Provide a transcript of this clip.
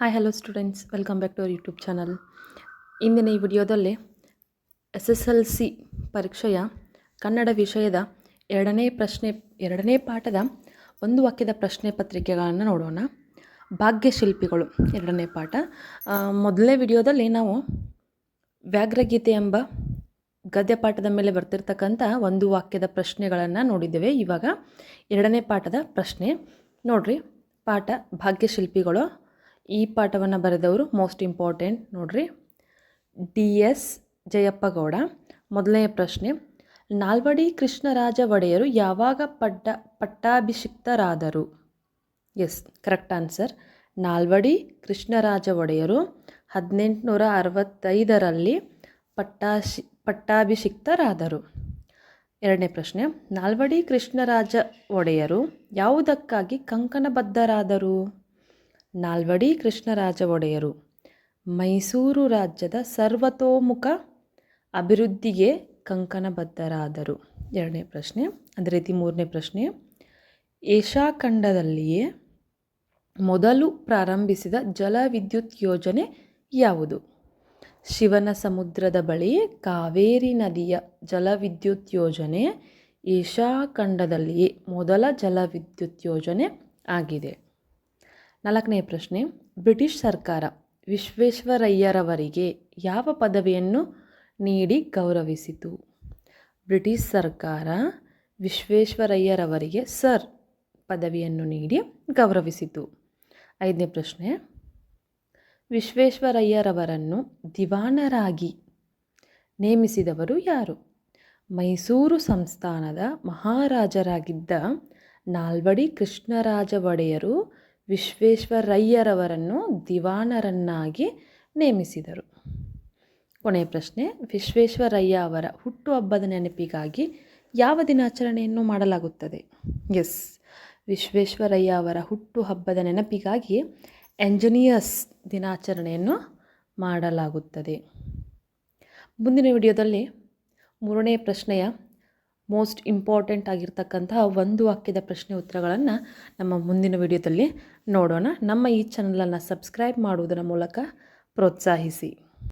Hi hello students welcome back to our YouTube channel ಇಂದಿನ ಈ ವಿಡಿಯೋದಲ್ಲಿ ಎಸ್ ಎಸ್ ಎಲ್ ಸಿ ಪರೀಕ್ಷೆಯ ಕನ್ನಡ ವಿಷಯದ ಎರಡನೇ ಪ್ರಶ್ನೆ, ಎರಡನೇ ಪಾಠದ ಒಂದು ವಾಕ್ಯದ ಪ್ರಶ್ನೆ ಪತ್ರಿಕೆಗಳನ್ನು ನೋಡೋಣ. ಭಾಗ್ಯಶಿಲ್ಪಿಗಳು, ಎರಡನೇ ಪಾಠ. ಮೊದಲನೇ ವಿಡಿಯೋದಲ್ಲಿ ನಾವು ವ್ಯಾಘ್ರಗೀತೆ ಎಂಬ ಗದ್ಯ ಪಾಠದ ಮೇಲೆ ಬರ್ತಿರ್ತಕ್ಕಂಥ ಒಂದು ವಾಕ್ಯದ ಪ್ರಶ್ನೆಗಳನ್ನು ನೋಡಿದ್ದೇವೆ. ಇವಾಗ ಎರಡನೇ ಪಾಠದ ಪ್ರಶ್ನೆ. ನೋಡ್ರಿ, ಪಾಠ ಭಾಗ್ಯಶಿಲ್ಪಿಗಳು ಈ ಪಾಠವನ್ನು ಬರೆದವರು ಮೋಸ್ಟ್ ಇಂಪಾರ್ಟೆಂಟ್ ನೋಡ್ರಿ. D S Jayappagowda. ಮೊದಲನೆಯ ಮೊದಲನೇ ಪ್ರಶ್ನೆ, ನಾಲ್ವಡಿ ಕೃಷ್ಣರಾಜ ಒಡೆಯರು ಯಾವಾಗ ಪಟ್ಟ ಪಟ್ಟಾಭಿಷಿಕ್ತರಾದರು? Yes correct answer Nalvadi Krishnaraja Wodeyar ಹದಿನೆಂಟುನೂರ ಅರವತ್ತೈದರಲ್ಲಿ ಪಟ್ಟಾಶಿ, ಪಟ್ಟಾಭಿಷಿಕ್ತರಾದರು. ಎರಡನೇ ಪ್ರಶ್ನೆ, ನಾಲ್ವಡಿ ಕೃಷ್ಣರಾಜ ಒಡೆಯರು ಯಾವುದಕ್ಕಾಗಿ ಕಂಕಣಬದ್ಧರಾದರು? ನಾಲ್ವಡಿ ಕೃಷ್ಣರಾಜ ಒಡೆಯರು ಮೈಸೂರು ರಾಜ್ಯದ ಸರ್ವತೋಮುಖ ಅಭಿವೃದ್ಧಿಗೆ ಕಂಕಣಬದ್ಧರಾದರು. ಎರಡನೇ ಪ್ರಶ್ನೆ, ಅದೇ ರೀತಿ ಮೂರನೇ ಪ್ರಶ್ನೆ. ಏಷ್ಯಾ ಖಂಡದಲ್ಲಿಯೇ ಮೊದಲು ಪ್ರಾರಂಭಿಸಿದ ಜಲವಿದ್ಯುತ್ ಯೋಜನೆ ಯಾವುದು? ಶಿವನ ಸಮುದ್ರದ ಬಳಿ ಕಾವೇರಿ ನದಿಯ ಜಲವಿದ್ಯುತ್ ಯೋಜನೆ ಏಷ್ಯಾ ಖಂಡದಲ್ಲಿಯೇ ಮೊದಲ ಜಲವಿದ್ಯುತ್ ಯೋಜನೆ ಆಗಿದೆ. ನಾಲ್ಕನೇ ಪ್ರಶ್ನೆ, ಬ್ರಿಟಿಷ್ ಸರ್ಕಾರ ವಿಶ್ವೇಶ್ವರಯ್ಯರವರಿಗೆ ಯಾವ ಪದವಿಯನ್ನು ನೀಡಿ ಗೌರವಿಸಿತು? ಬ್ರಿಟಿಷ್ ಸರ್ಕಾರ ವಿಶ್ವೇಶ್ವರಯ್ಯರವರಿಗೆ ಸರ್ ಪದವಿಯನ್ನು ನೀಡಿ ಗೌರವಿಸಿತು. ಐದನೇ ಪ್ರಶ್ನೆ, ವಿಶ್ವೇಶ್ವರಯ್ಯರವರನ್ನು ದಿವಾನರಾಗಿ ನೇಮಿಸಿದವರು ಯಾರು? ಮೈಸೂರು ಸಂಸ್ಥಾನದ ಮಹಾರಾಜರಾಗಿದ್ದ ನಾಲ್ವಡಿ ಕೃಷ್ಣರಾಜ ಒಡೆಯರು ವಿಶ್ವೇಶ್ವರಯ್ಯರವರನ್ನು ದಿವಾನರನ್ನಾಗಿ ನೇಮಿಸಿದರು. ಕೊನೆಯ ಪ್ರಶ್ನೆ, ವಿಶ್ವೇಶ್ವರಯ್ಯ ಅವರ ಹುಟ್ಟುಹಬ್ಬದ ನೆನಪಿಗಾಗಿ ಯಾವ ದಿನಾಚರಣೆಯನ್ನು ಮಾಡಲಾಗುತ್ತದೆ? ಎಸ್, ವಿಶ್ವೇಶ್ವರಯ್ಯ ಅವರ ಹುಟ್ಟುಹಬ್ಬದ ನೆನಪಿಗಾಗಿ ಎಂಜಿನಿಯರ್ಸ್ ದಿನಾಚರಣೆಯನ್ನು ಮಾಡಲಾಗುತ್ತದೆ. ಮುಂದಿನ ವಿಡಿಯೋದಲ್ಲಿ ಮೂರನೇ ಪ್ರಶ್ನೆಯ ಮೋಸ್ಟ್ ಇಂಪಾರ್ಟೆಂಟ್ ಆಗಿರ್ತಕ್ಕಂತಹ ಒಂದು ವಾಕ್ಯದ ಪ್ರಶ್ನೆ ಉತ್ತರಗಳನ್ನು ನಮ್ಮ ಮುಂದಿನ ವಿಡಿಯೋದಲ್ಲಿ ನೋಡೋಣ. ನಮ್ಮ ಈ ಚಾನಲನ್ನು ಸಬ್ಸ್ಕ್ರೈಬ್ ಮಾಡುವುದರ ಮೂಲಕ ಪ್ರೋತ್ಸಾಹಿಸಿ.